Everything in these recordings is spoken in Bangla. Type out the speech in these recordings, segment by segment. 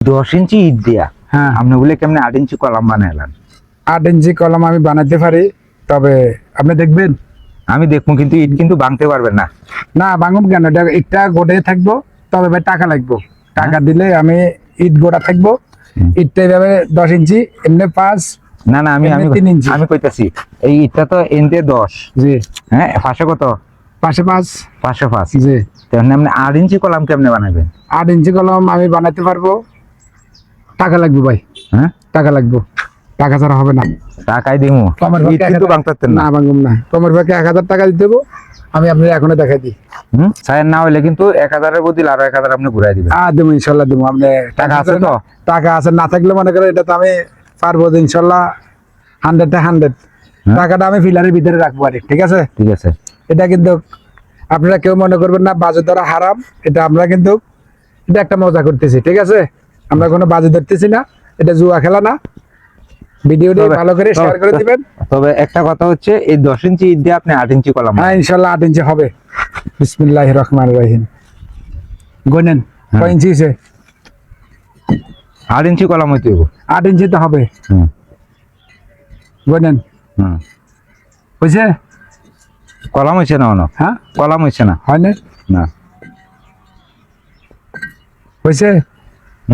দশ ইঞ্চি ইট দিয়া। হ্যাঁ। আপনি বলে কেমনে আট ইঞ্চি কলাম বানাইলেন? আট ইঞ্চি কলম আমি বানাতে পারি তবে আপনি দেখবেন। আমি দেখব কিন্তু ইট কিন্তু ভাঙতে পারবেন না। না ভাঙুন কেন? এটা ইটটা গোটে থাকব তবে ভাই টাকা লাগবো। টাকা দিলে আমি ইট গোটা থাকব। ইটটা এইভাবে দশ ইঞ্চি এমনি পাঁচ না না আমি আমি তিন ইঞ্চি। আমি কইতাছি এই ইটটা তো এনতে দশ। জি। হ্যাঁ পাঁচশো কত? পাশে পাঁচ। পাশে পাঁচ। জি। তাহলে আপনি আট ইঞ্চি কলাম কেমনে বানাবেন আট ইঞ্চি কলম আমি বানাতে পারব। টাকা লাগবে ভাই। হ্যাঁ? টাকা লাগবে। টাকা ছাড়া হবে না। টাকাই ইট ভাগে এক কিন্তু পারতেন না। না ভাঙুম না। কমের ভাগে এক হাজার টাকা দিতে দেবো আমি আপনার এখনও দেখাই দিই। হুম? সায়ের না হইলে কিন্তু এক হাজারের বদলে আরও এক হাজার আপনি ঘুরাই দিবেন। আ দেবো ইনশাল্লাহ দেবো। আপনি টাকা আছে তো? টাকা আছে না থাকলে মনে করেন এটা তো আমি পারব ইনশাল্লাহ হান্ড্রেড হান্ড্রেড হ্যাঁ। টাকাটা আমি ফিলারের ভিতরে রাখব আর ঠিক আছে? ঠিক আছে। এটা কিন্তু আপনারা কেউ মনে করবেন না বাজার ধরা হারাম। এটা আমরা কিন্তু এটা একটা মজা করতেছি ঠিক আছে? আমরা কোনো বাজে ধরতেছি না এটা জুয়া খেলা না। ভিডিওটি ভালো করে শেয়ার করে দিবেন। তবে একটা কথা হচ্ছে এই দশ ইঞ্চি ইট দিয়ে আপনি আট ইঞ্চি কলাম হ্যাঁ ইঞ্চি হবে। রহিম। গনেন হ্যাঁ। কয় ইঞ্চি ইঞ্চি কলাম হইতে। আট ইঞ্চি তো হবে। হুম। গনেন। হুম। বুঝছে কলাম না অন হ্যাঁ। কলাম হয়েছে না? হয় না না। হয়েছে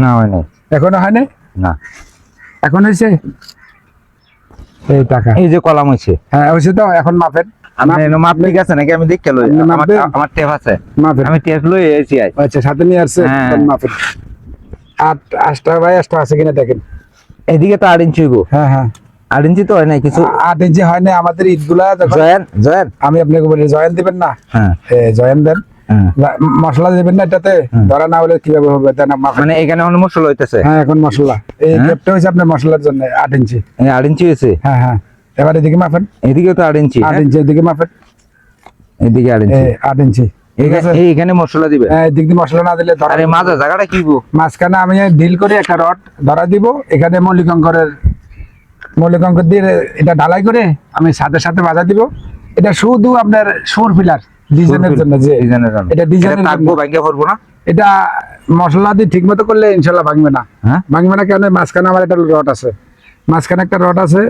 না হয় নাই। এখনও হয় না না। এখন হয়েছে এই টাকা। এই যে কলাম হয়েছে হ্যাঁ হয়েছে তো এখন মাপেন মাপ ঠিক আছে নাকি? আমি দেখতে লই। আমার টেপ আছে। আমি টেপ লই এসেছি আচ্ছা সাথে নিয়ে আসছে হ্যাঁ। মাপেন আট আটটা বাই আটটা আছে কিনা দেখেন। এদিকে তো আট ইঞ্চি হ্যাঁ হ্যাঁ। আট ইঞ্চি তো হয় নাই কিছু। আট ইঞ্চি হয় না আমাদের জয়েন জয়েন। আমি আপনাকে বলি জয়েন দিবেন না? হ্যাঁ। জয়েন দেন। মশলা দিবেন না এটাতে হুম। ধরা না হলে কীভাবে হবে? মানে এখানে অন্য মশলা হইতেছে? হ্যাঁ এখন মশলা। এই হ্যাঁ? গেপটা হয়েছে আপনার মশলার জন্য আট ইঞ্চি। আট ইঞ্চি হয়েছে হ্যাঁ হ্যাঁ। এবার এদিকে মাপেন। এদিকে তো আট ইঞ্চি আট হ্যাঁ? ইঞ্চি এদিকে মাপেন। এদিকে আট ইঞ্চি। আট ইঞ্চি। এখানে- মশলা দিবে? হ্যাঁ, এদিক দিয়ে মশলা না দিলে ধরা আরে মাজা জায়গাটা কি গো? মাঝখানে আমি ঢিল করে একটা রড ধরা দিব। এখানে মল্লিকঙ্করের মল্লিকঙ্কর দিয়ে এটা ঢালাই করে আমি সাথে সাথে বাজা দিব। এটা শুধু আপনার সুর ফিলার। ডিজাইনের জন্য যে ডিজাইনের জন্য। এটা ডিজাইনের থাকব পড়ব না? এটা মশলা দিয়ে ঠিক মতো করলে ভাঙবে না। হ্যাঁ? ভাঙবে না মাঝখানে আমার একটা রড আছে। মাঝখানে একটা রড আছে।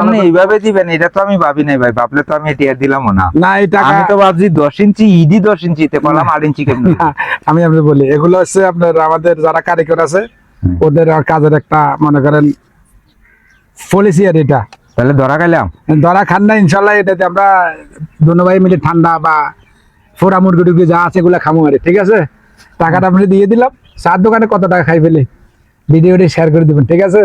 আপনি এইভাবে দিবেন এটা তো আমি ভাবি নাই ভাই। ভাবলে তো আমি এটা দিলামও না। না আমি তো ভাবছি দশ ইঞ্চি ইডি দশ ইঞ্চিতে করলাম আট ইঞ্চি কেমন? আমি আপনি বলি এগুলো হচ্ছে আপনার আমাদের যারা কারিগর আছে ওদের কাজের একটা মনে করেন পলিসি আর এটা। তাহলে ধরা গেলাম ধরা খান না ইনশাল্লাহ এটাতে আমরা ভাই মিলে ঠান্ডা বা ফোড়া মুরগি টুরগি যা আছে এগুলো খামো আরে, ঠিক আছে? টাকাটা আপনি দিয়ে দিলাম। চার দোকানে কত টাকা খাই ফেলে? ভিডিওটি শেয়ার করে দেবেন, ঠিক আছে?